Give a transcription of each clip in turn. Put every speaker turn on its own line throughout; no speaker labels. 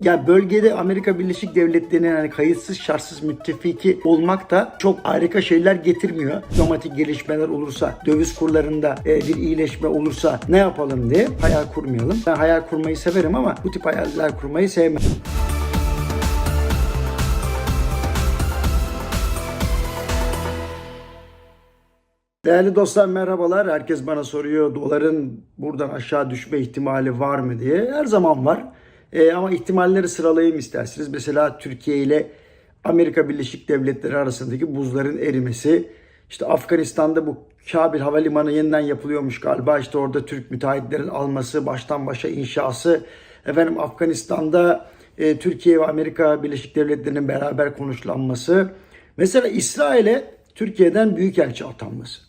Ya bölgede Amerika Birleşik Devletleri'nin hani kayıtsız şartsız müttefiki olmak da çok harika şeyler getirmiyor. Diplomatik gelişmeler olursa, döviz kurlarında e, bir iyileşme olursa ne yapalım diye hayal kurmayalım. Ben hayal kurmayı severim ama bu tip hayaller kurmayı sevmem. Değerli dostlar merhabalar. Herkes bana soruyor doların buradan aşağı düşme ihtimali var mı diye. Her zaman var. Ee, ama ihtimalleri sıralayayım isterseniz. Mesela Türkiye ile Amerika Birleşik Devletleri arasındaki buzların erimesi. İşte Afganistan'da bu Kabil Havalimanı yeniden yapılıyormuş galiba. İşte orada Türk müteahhitlerin alması, baştan başa inşası. Efendim Afganistan'da e, Türkiye ve Amerika Birleşik Devletleri'nin beraber konuşlanması. Mesela İsrail'e Türkiye'den büyükelçi atanması.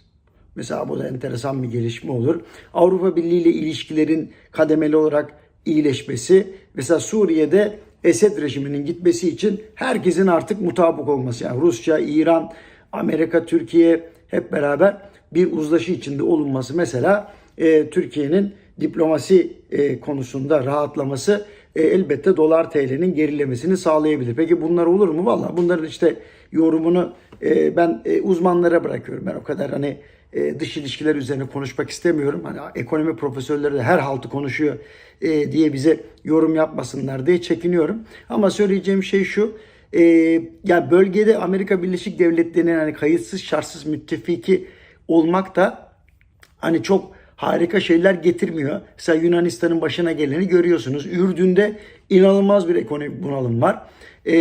Mesela bu da enteresan bir gelişme olur. Avrupa Birliği ile ilişkilerin kademeli olarak iyileşmesi. Mesela Suriye'de Esed rejiminin gitmesi için herkesin artık mutabık olması. Yani Rusya, İran, Amerika, Türkiye hep beraber bir uzlaşı içinde olunması. Mesela e, Türkiye'nin diplomasi e, konusunda rahatlaması e, elbette dolar TL'nin gerilemesini sağlayabilir. Peki bunlar olur mu? Valla bunların işte yorumunu e, ben e, uzmanlara bırakıyorum. Ben o kadar hani e, dış ilişkiler üzerine konuşmak istemiyorum. Hani ekonomi profesörleri de her haltı konuşuyor e, diye bize yorum yapmasınlar diye çekiniyorum. Ama söyleyeceğim şey şu. E, yani bölgede Amerika Birleşik Devletleri'nin hani kayıtsız şartsız müttefiki olmak da hani çok harika şeyler getirmiyor. Mesela Yunanistan'ın başına geleni görüyorsunuz. Ürdün'de inanılmaz bir ekonomik bunalım var. E,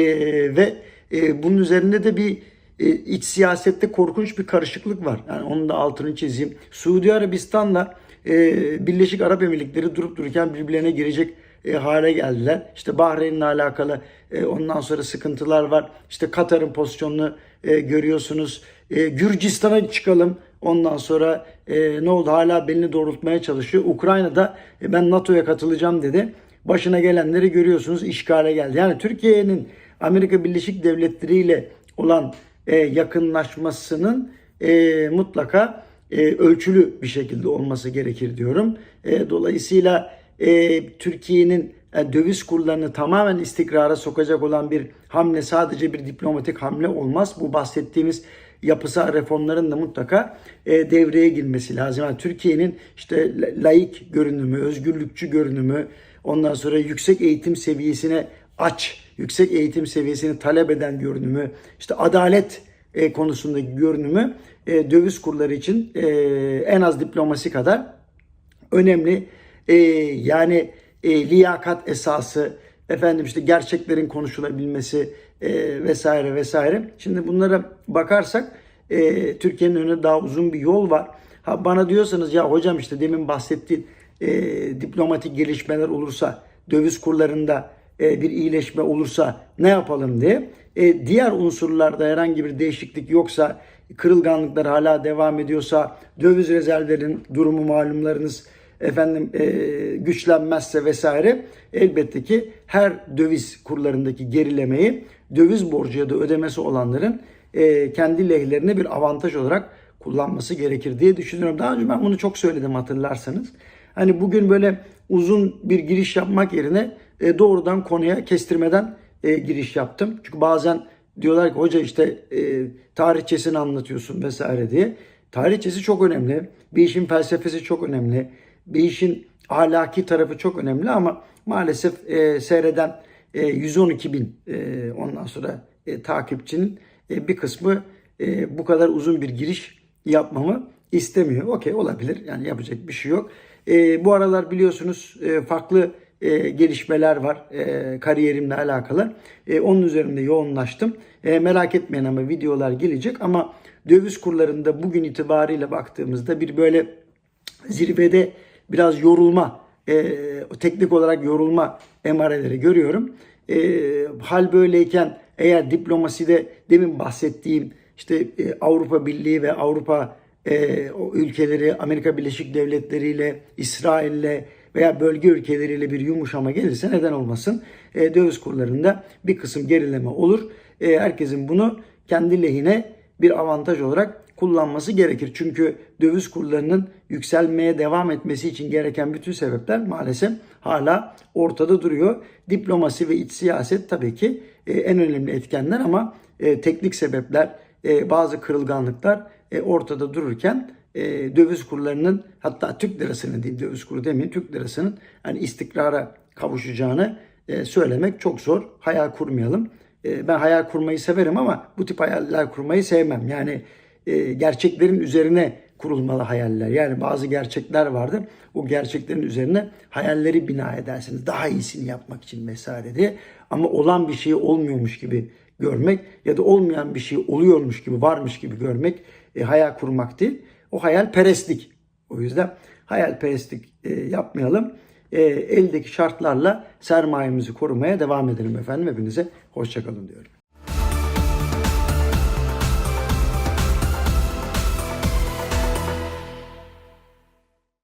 ve e, bunun üzerinde de bir e, iç siyasette korkunç bir karışıklık var. Yani onun da altını çizeyim. Suudi Arabistan'la e, Birleşik Arap Emirlikleri durup dururken birbirlerine girecek e, hale geldiler. İşte Bahreyn'le alakalı e, ondan sonra sıkıntılar var. İşte Katar'ın pozisyonunu e, görüyorsunuz. E, Gürcistan'a çıkalım. Ondan sonra e, ne oldu? Hala belini doğrultmaya çalışıyor. Ukrayna'da e, ben NATO'ya katılacağım dedi. Başına gelenleri görüyorsunuz. işgale geldi. Yani Türkiye'nin Amerika Birleşik Devletleri ile olan e, yakınlaşmasının e, mutlaka e, ölçülü bir şekilde olması gerekir diyorum. E, dolayısıyla e, Türkiye'nin e, döviz kurlarını tamamen istikrara sokacak olan bir hamle sadece bir diplomatik hamle olmaz. Bu bahsettiğimiz yapısal reformların da mutlaka e, devreye girmesi lazım. Yani Türkiye'nin işte laik görünümü, özgürlükçü görünümü, ondan sonra yüksek eğitim seviyesine aç, yüksek eğitim seviyesini talep eden görünümü, işte adalet e, konusundaki görünümü e, döviz kurları için e, en az diplomasi kadar önemli. E, yani e, liyakat esası, efendim işte gerçeklerin konuşulabilmesi e, vesaire vesaire. Şimdi bunlara bakarsak e, Türkiye'nin önünde daha uzun bir yol var. Ha bana diyorsanız ya hocam işte demin bahsettiğin e, diplomatik gelişmeler olursa, döviz kurlarında e, bir iyileşme olursa ne yapalım diye. E, diğer unsurlarda herhangi bir değişiklik yoksa, kırılganlıklar hala devam ediyorsa, döviz rezervlerin durumu malumlarınız efendim e, güçlenmezse vesaire elbette ki her döviz kurlarındaki gerilemeyi döviz borcu ya da ödemesi olanların e, kendi lehlerine bir avantaj olarak kullanması gerekir diye düşünüyorum. Daha önce ben bunu çok söyledim hatırlarsanız. Hani bugün böyle uzun bir giriş yapmak yerine e, doğrudan konuya kestirmeden e, giriş yaptım. Çünkü bazen diyorlar ki hoca işte e, tarihçesini anlatıyorsun vesaire diye. Tarihçesi çok önemli. Bir işin felsefesi çok önemli. Bir işin ahlaki tarafı çok önemli ama maalesef e, seyreden e, 112 bin e, ondan sonra e, takipçinin e, bir kısmı e, bu kadar uzun bir giriş yapmamı istemiyor. Okey olabilir yani yapacak bir şey yok. E, bu aralar biliyorsunuz e, farklı e, gelişmeler var e, kariyerimle alakalı. E, onun üzerinde yoğunlaştım. E, merak etmeyin ama videolar gelecek ama döviz kurlarında bugün itibariyle baktığımızda bir böyle zirvede biraz yorulma, e, teknik olarak yorulma emareleri görüyorum. E, hal böyleyken eğer diplomaside demin bahsettiğim işte e, Avrupa Birliği ve Avrupa e, o ülkeleri Amerika Birleşik Devletleri ile İsrail'le veya bölge ülkeleriyle bir yumuşama gelirse neden olmasın e, döviz kurlarında bir kısım gerileme olur. E, herkesin bunu kendi lehine bir avantaj olarak kullanması gerekir. Çünkü döviz kurlarının yükselmeye devam etmesi için gereken bütün sebepler maalesef hala ortada duruyor. Diplomasi ve iç siyaset tabii ki e, en önemli etkenler ama e, teknik sebepler, e, bazı kırılganlıklar ortada dururken döviz kurlarının hatta Türk lirasının değil döviz kuru demeyeyim Türk lirasının hani istikrara kavuşacağını söylemek çok zor. Hayal kurmayalım. E, ben hayal kurmayı severim ama bu tip hayaller kurmayı sevmem. Yani e, gerçeklerin üzerine kurulmalı hayaller. Yani bazı gerçekler vardır. O gerçeklerin üzerine hayalleri bina edersiniz. Daha iyisini yapmak için vesaire diye. Ama olan bir şey olmuyormuş gibi görmek ya da olmayan bir şey oluyormuş gibi, varmış gibi görmek e, hayal kurmak değil. O hayalperestlik. O yüzden hayalperestlik e, yapmayalım. E, eldeki şartlarla sermayemizi korumaya devam edelim efendim. Hepinize hoşçakalın diyorum.